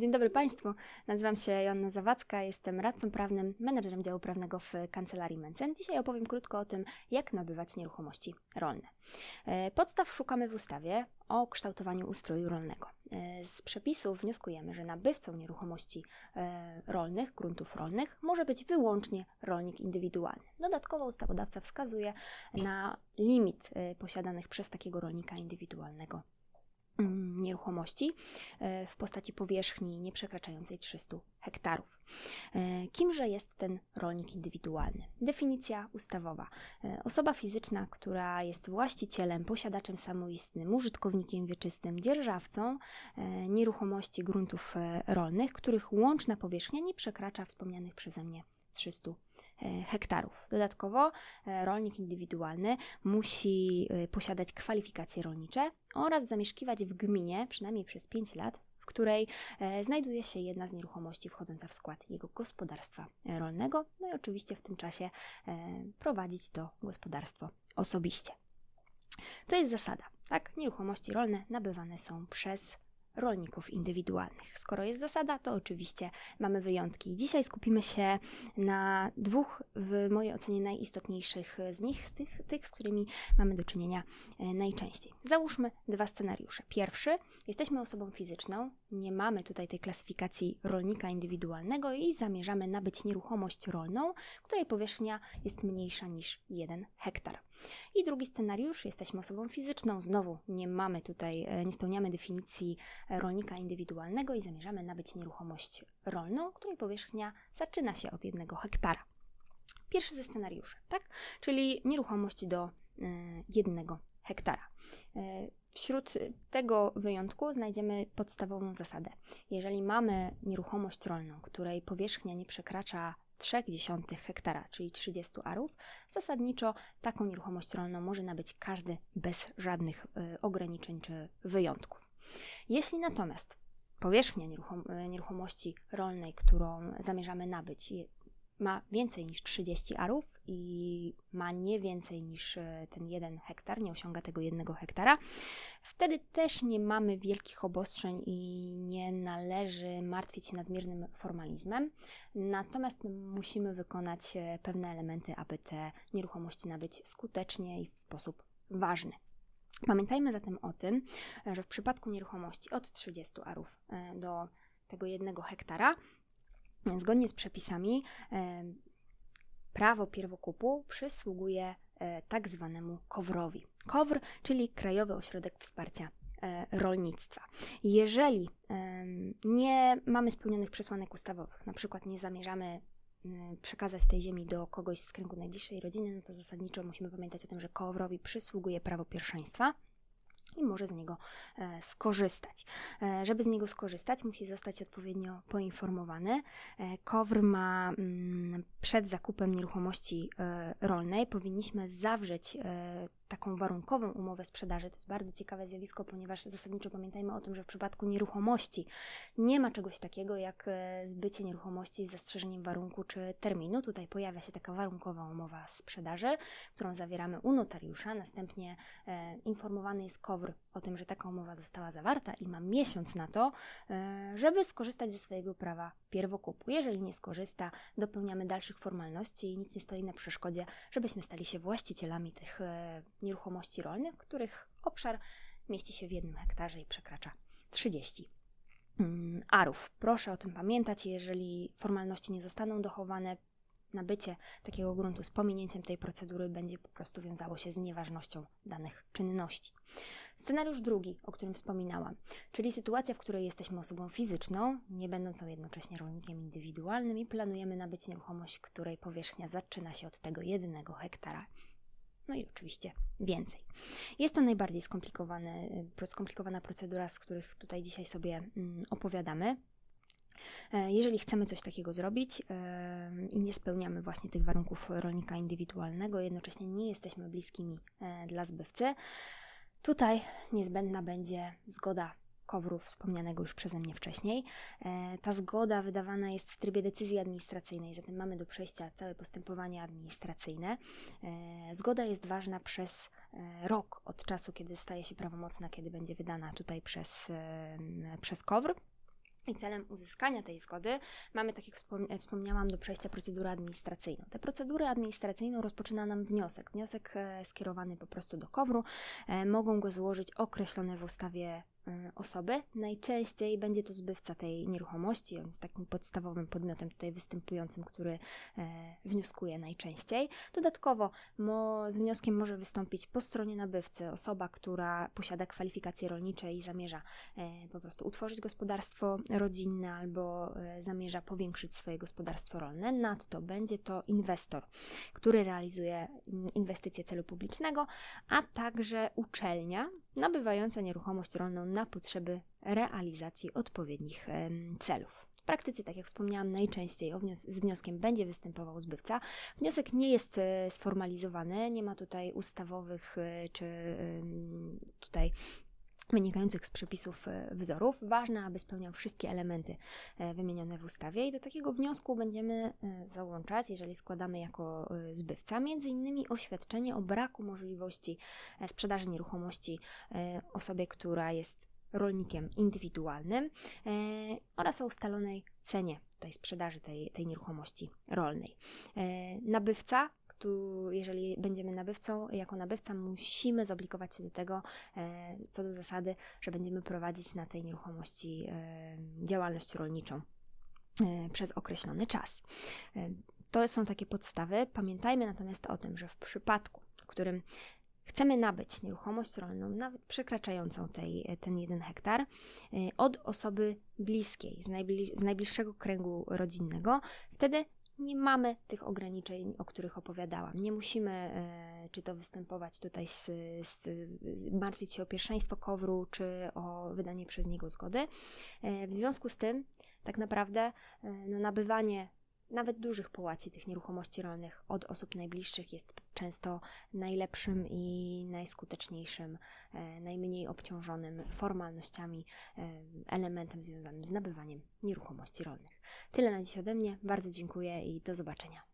Dzień dobry Państwu. Nazywam się Joanna Zawadzka, jestem radcą prawnym, menedżerem działu prawnego w Kancelarii Mencen. Dzisiaj opowiem krótko o tym, jak nabywać nieruchomości rolne. E, podstaw szukamy w ustawie o kształtowaniu ustroju rolnego. E, z przepisów wnioskujemy, że nabywcą nieruchomości e, rolnych, gruntów rolnych może być wyłącznie rolnik indywidualny. Dodatkowo ustawodawca wskazuje na limit posiadanych przez takiego rolnika indywidualnego nieruchomości e, w postaci powierzchni nieprzekraczającej 300 hektarów. E, kimże jest ten rolnik indywidualny? Definicja ustawowa. E, osoba fizyczna, która jest właścicielem, posiadaczem samoistnym, użytkownikiem wieczystym, dzierżawcą nieruchomości gruntów rolnych, których łączna powierzchnia nie przekracza wspomnianych przeze mnie 300 E, hektarów. Dodatkowo e, rolnik indywidualny musi e, posiadać kwalifikacje rolnicze oraz zamieszkiwać w gminie przynajmniej przez 5 lat, w której znajduje się jedna z nieruchomości wchodząca w skład jego gospodarstwa rolnego, no i oczywiście w tym czasie prowadzić to gospodarstwo osobiście. To jest zasada, tak? Nieruchomości rolne nabywane są przez rolników indywidualnych. Skoro jest zasada, to oczywiście mamy wyjątki. Dzisiaj skupimy się na dwóch, w mojej ocenie, najistotniejszych z nich, z tych, tych z którymi mamy do czynienia e, najczęściej. Załóżmy dwa scenariusze. Pierwszy, jesteśmy osobą fizyczną, nie mamy tutaj tej klasyfikacji rolnika indywidualnego i zamierzamy nabyć nieruchomość rolną, której powierzchnia jest mniejsza niż 1 hektar. I drugi scenariusz, jesteśmy osobą fizyczną, znowu nie mamy tutaj, e, nie spełniamy definicji rolnika indywidualnego i zamierzamy nabyć nieruchomość rolną, której powierzchnia zaczyna się od jednego hektara. Pierwszy ze scenariuszy, tak? Czyli nieruchomość do y, jednego hektara. Y, wśród tego wyjątku znajdziemy podstawową zasadę. Jeżeli mamy nieruchomość rolną, której powierzchnia nie przekracza 0,3 hektara, czyli 30 arów, zasadniczo taką nieruchomość rolną może nabyć każdy bez żadnych y, ograniczeń czy wyjątków. Jeśli natomiast powierzchnia nieruchom nieruchomości rolnej, którą zamierzamy nabyć, ma więcej niż 30 arów i ma nie więcej niż e, ten jeden hektar, nie osiąga tego jednego hektara, wtedy też nie mamy wielkich obostrzeń i nie należy martwić się nadmiernym formalizmem. Natomiast musimy wykonać e, pewne elementy, aby te nieruchomości nabyć skutecznie i w sposób ważny. Pamiętajmy zatem o tym, że w przypadku nieruchomości od 30 arów e, do tego jednego hektara, zgodnie z przepisami, e, prawo pierwokupu przysługuje e, tak zwanemu KOWRowi. KOWR, czyli Krajowy Ośrodek Wsparcia rolnictwa. Jeżeli nie mamy spełnionych przesłanek ustawowych, na przykład nie zamierzamy przekazać tej ziemi do kogoś z kręgu najbliższej rodziny, no to zasadniczo musimy pamiętać o tym, że kołowrowi przysługuje prawo pierwszeństwa i może z niego e, skorzystać. E, żeby z niego skorzystać, musi zostać odpowiednio poinformowany. E, KOWR ma mm, przed zakupem nieruchomości rolnej powinniśmy zawrzeć taką warunkową umowę sprzedaży. To jest bardzo ciekawe zjawisko, ponieważ zasadniczo pamiętajmy o tym, że w przypadku nieruchomości nie ma czegoś takiego jak e, zbycie nieruchomości z zastrzeżeniem warunku czy terminu. Tutaj pojawia się taka warunkowa umowa sprzedaży, którą zawieramy u notariusza. Następnie e, informowany jest KOWR o tym, że taka umowa została zawarta i ma miesiąc na to, e, żeby skorzystać ze swojego prawa pierwokupu. Jeżeli nie skorzysta, dopełniamy dalszych formalności i nic nie stoi na przeszkodzie, żebyśmy stali się właścicielami tych e, nieruchomości rolnych, których obszar mieści się w jednym hektarze i przekracza 30 mm, arów. Proszę o tym pamiętać, jeżeli formalności nie zostaną dochowane, nabycie takiego gruntu z pominięciem tej procedury będzie po prostu wiązało się z nieważnością danych czynności. Scenariusz drugi, o którym wspominałam, czyli sytuacja, w której jesteśmy osobą fizyczną, nie będącą jednocześnie rolnikiem indywidualnym i planujemy nabyć nieruchomość, której powierzchnia zaczyna się od tego jednego hektara no i oczywiście więcej. Jest to najbardziej skomplikowana procedura, z których tutaj dzisiaj sobie mm, opowiadamy. E, jeżeli chcemy coś takiego zrobić e, i nie spełniamy właśnie tych warunków rolnika indywidualnego, jednocześnie nie jesteśmy bliskimi e, dla zbywcy, tutaj niezbędna będzie zgoda kowru wspomnianego już przeze mnie wcześniej. Ta zgoda wydawana jest w trybie decyzji administracyjnej, zatem mamy do przejścia całe postępowanie administracyjne. Zgoda jest ważna przez rok od czasu, kiedy staje się prawomocna, kiedy będzie wydana tutaj przez, przez KOWR. I celem uzyskania tej zgody mamy, tak jak wspom- wspomniałam, do przejścia procedurę administracyjną. Tę procedurę administracyjną rozpoczyna nam wniosek. Wniosek e, skierowany po prostu do KOWR-u. E, mogą go złożyć określone w ustawie e, osoby. Najczęściej będzie to zbywca tej nieruchomości. On jest takim podstawowym podmiotem tutaj występującym, który e, wnioskuje najczęściej. Dodatkowo mo, z wnioskiem może wystąpić po stronie nabywcy osoba, która posiada kwalifikacje rolnicze i zamierza e, po prostu utworzyć gospodarstwo rodzinne albo e, zamierza powiększyć swoje gospodarstwo rolne. Nadto będzie to inwestor, który realizuje mm, inwestycje celu publicznego, a także uczelnia nabywająca nieruchomość rolną na potrzeby realizacji odpowiednich celów. W praktyce, tak jak wspomniałam, najczęściej z wnioskiem będzie występował zbywca. Wniosek nie jest e, sformalizowany, nie ma tutaj ustawowych e, czy tutaj wynikających z przepisów e, wzorów. Ważne, aby spełniał wszystkie elementy e, wymienione w ustawie i do takiego wniosku będziemy e, załączać, jeżeli składamy jako zbywca, między innymi oświadczenie o braku możliwości sprzedaży nieruchomości osobie, która jest rolnikiem indywidualnym oraz o ustalonej cenie tej sprzedaży tej, tej nieruchomości rolnej. Nabywca, tu, jeżeli będziemy nabywcą, jako nabywca musimy zobligować się do tego, e, co do zasady, że będziemy prowadzić na tej nieruchomości e, działalność rolniczą e, przez określony czas. To są takie podstawy. Pamiętajmy natomiast o tym, że w przypadku, w którym chcemy nabyć nieruchomość rolną, nawet przekraczającą tej, ten jeden hektar, od osoby bliskiej, z, z najbliższego kręgu rodzinnego, wtedy nie mamy tych ograniczeń, o których opowiadałam. Nie musimy e, czy to występować tutaj z, z, martwić się o pierwszeństwo kowru, czy o wydanie przez niego zgody. E, w związku z tym, tak naprawdę, e, no, nabywanie nawet dużych połaci tych nieruchomości rolnych od osób najbliższych jest często najlepszym i najskuteczniejszym, e, najmniej obciążonym formalnościami e, elementem związanym z nabywaniem nieruchomości rolnych. Tyle na dziś ode mnie. Bardzo dziękuję i do zobaczenia.